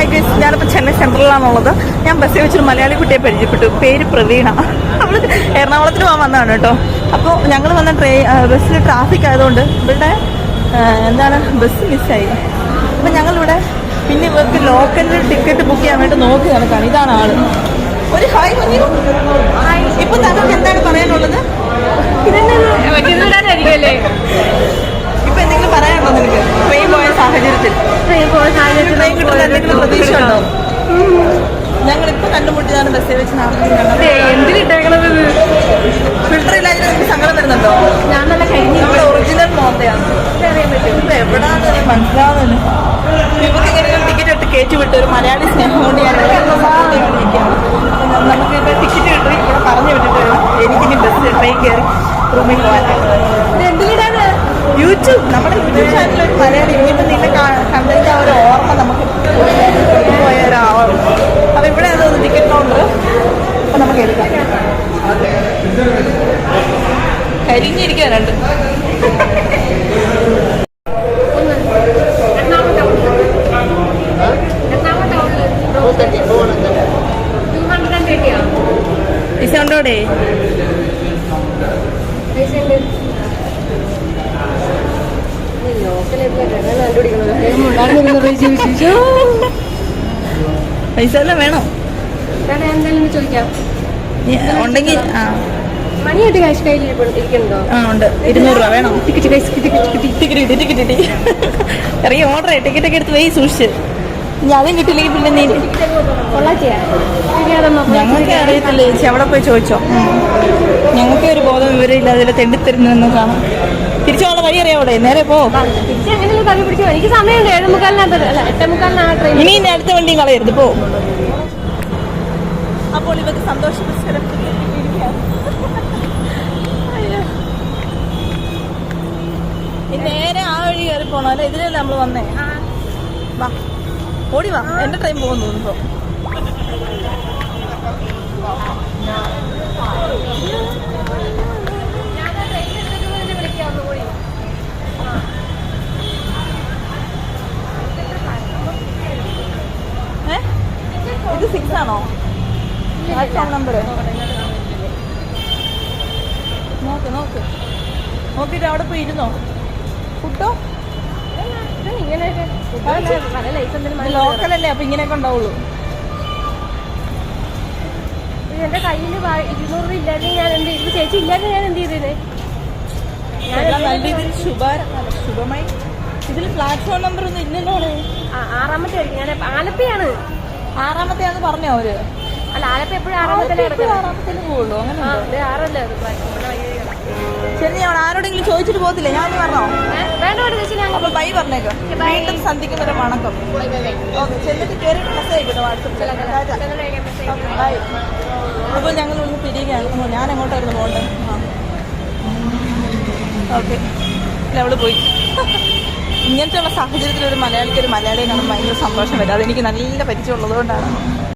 Hi guys ഞാനിപ്പോൾ ചെന്നൈ സെൻട്രലിലാണുള്ളത്. ഞാൻ ബസ്സിൽ വെച്ചൊരു മലയാളി കുട്ടിയെ പരിചയപ്പെട്ടു. പേര് പ്രവീണ. അവൾ എറണാകുളത്തിന് പോകാൻ വന്നതാണ് കേട്ടോ. അപ്പോൾ ഞങ്ങൾ വന്ന ട്രെയിൻ ബസ്സിൽ ട്രാഫിക് ആയതുകൊണ്ട് ഇവിടെ എന്താണ് ബസ് മിസ്സായി അപ്പം ഞങ്ങളിവിടെ പിന്നെ ഇവർക്ക് ലോക്കലിൽ ടിക്കറ്റ് ബുക്ക് ചെയ്യാൻ വേണ്ടി നോക്കി നടക്കാണ് ഇതാണ് ആൾ. ഒരു ഹായ് പറഞ്ഞു ഇപ്പൊ താങ്കൾക്ക് എന്താണ് പറയാനുള്ളത് ഇതെന്നെ ഇപ്പൊ എന്തെങ്കിലും പറയാനുണ്ടോ നിനക്ക് ട്രെയിൻ പോയ സാഹചര്യത്തിൽ ട്രെയിൻ കിട്ടുന്ന എന്തെങ്കിലും പ്രതീക്ഷ ഉണ്ടോ ഞങ്ങളിപ്പോ കണ്ടുമുട്ടിയതാണ് ബസ്സിൽ വെച്ച് ഇത്? ഫിൽട്ടർ ഇല്ലാതെ നിങ്ങൾക്ക് സങ്കടം വരുന്നുണ്ടോ? ഞാൻ നല്ല കഴിഞ്ഞു. നമ്മുടെ ഒറിജിനൽ മോന്തയാണ്. ഇപ്പൊ എവിടാന്ന് മനസ്സിലാവുന്നു ഇവർക്ക് ടിക്കറ്റ് ഇട്ട് കയറ്റി വിട്ട് ഒരു മലയാളി സ്നേഹം കൊണ്ട് ഞാൻ സപ്പോർട്ട് നമുക്ക് ടിക്കറ്റ് കിട്ടി. ഇവിടെ പറഞ്ഞു വിട്ടിട്ട് എനിക്കിനി ബസ് ട്രെയിൻ കയറി റൂമിൽ പോകാനാണ് യൂട്യൂബ് നമ്മുടെ യൂട്യൂബ് ചാനലിൽ ഒരു മലയാളി ഇനിയിപ്പോൾ നിന്നെ കാ- കണ്ടതിന്റെ ആ ഒരു ഓർമ്മ നമുക്ക് പോയ ഒരാളാണ് അപ്പൊ ഇവിടെ അത് ടിക്കറ്റ് കൗണ്ടർ അപ്പൊ നമുക്ക് എടുക്കാം കരിഞ്ഞിരിക്കുക രണ്ട് എറണാകുളം എറണാകുളം ടൗണിൽ ടു ഹൺഡ്രഡ് ആൻഡ് തേർട്ടിയാ പൈസ ഉണ്ടോടെ എല്ലാം വേണോ? ചോദിക്കാം. ഉണ്ടെങ്കിൽ ആ. മണിയായിട്ട് കാശ് കയ്യിൽ ഇരിക്കുന്നുണ്ടോ ആ ഉണ്ട് ഇരുന്നൂറ് രൂപ വേണോ ഇറങ്ങി ഓർഡർ ടിക്കറ്റ് ഒക്കെ എടുത്ത് പോയി സൂക്ഷിച്ച് ഇനി അതും കിട്ടില്ലെങ്കിൽ പിന്നെ നീ ഞങ്ങൾക്ക് അറിയത്തില്ല ചേച്ചി അവിടെ പോയി ചോദിച്ചോ ഞങ്ങൾക്ക് ഒരു ബോധം വിവരമില്ല അതിലെ തെണ്ടിത്തരുന്നെന്ന് കാണാം തിരിച്ചുള്ള വഴി അറിയാവിടെ നേരെ പോ എനിക്ക് സമയമുണ്ട് ഏഴ് മുക്കാലിനകത്ത് അല്ല എട്ടേ മുക്കാലിനാണ് ട്രെയിൻ ഇനി ഇനി അടുത്ത വണ്ടിയും കളയരുത് പോ അപ്പോൾ ഇവർക്ക് സന്തോഷ പുരസ്കാരം കിട്ടിയിരിക്കുകയാണ്. അയ്യോ. ഇനി നേരെ ആ വഴി കയറി പോണോ അല്ലെ ഇതിലല്ലേ നമ്മൾ വന്നേ. വാ. ഓടി വാ. എന്റെ ട്രെയിൻ പോകുന്നു ഇപ്പൊ ഇത് സിക്സ് ആണോ? പ്ലാറ്റ്ഫോം നമ്പർ നോക്ക് നോക്ക്. നോക്കിയിട്ട് അവിടെ പോയി ഇരുന്നോ? ഫുഡോ? ലോക്കൽ അല്ലേ? അപ്പൊ ഇങ്ങനെയൊക്കെ ഉണ്ടാവുള്ളൂ. എന്റെ കയ്യിൽ ഇരുന്നൂറ് രൂപ ഇല്ലാതെ ഞാൻ എന്ത് ചെയ്തു? ചേച്ചി ഇല്ലാതെ ഞാൻ എന്ത് ചെയ്തേനെ? ശുഭമായി. ഇതിൽ പ്ലാറ്റ്ഫോം നമ്പർ ഒന്നും ഇല്ലല്ലോ. ആറാമത്തെ ആയിരിക്കും. ഞാൻ ആലപ്പയാണ്. ആറാമത്തെ ആണെന്ന് പറഞ്ഞോ അവർ? അല്ല ആലപ്പ എപ്പോഴും ആറാമത്തെ കിടക്കുന്നത്? പോകുള്ളൂ അങ്ങനെ ആറല്ലേ അത് വഴിയാണ്. ശരി ഞാൻ ആരോടെങ്കിലും ചോദിച്ചിട്ട് പോകത്തില്ലേ? ഞാൻ പറഞ്ഞോ അപ്പൊ ബൈ പറഞ്ഞേക്കോ. വീണ്ടും സന്ധിക്കുന്നൊരു വണക്കം. ഓക്കെ ചെന്നിട്ട് കയറിയിട്ട് മെസ്സേജ് ആയിക്കോട്ടെ വാട്സപ്പിൽ? ബൈ. അപ്പോൾ ഞങ്ങൾ ഒന്ന് തിരികെയാണ് ഞാൻ എങ്ങോട്ടായിരുന്നു പോകേണ്ടത് ഓക്കെ. അവൾ പോയി. ഇങ്ങനത്തെ ഉള്ള സാഹചര്യത്തിൽ ഒരു മലയാളിക്ക് ഒരു മലയാളിയെ കാണുമ്പോൾ ഭയങ്കര സന്തോഷം വരും. അതെനിക്ക് നല്ല പരിചയം ഉള്ളതുകൊണ്ടാണ്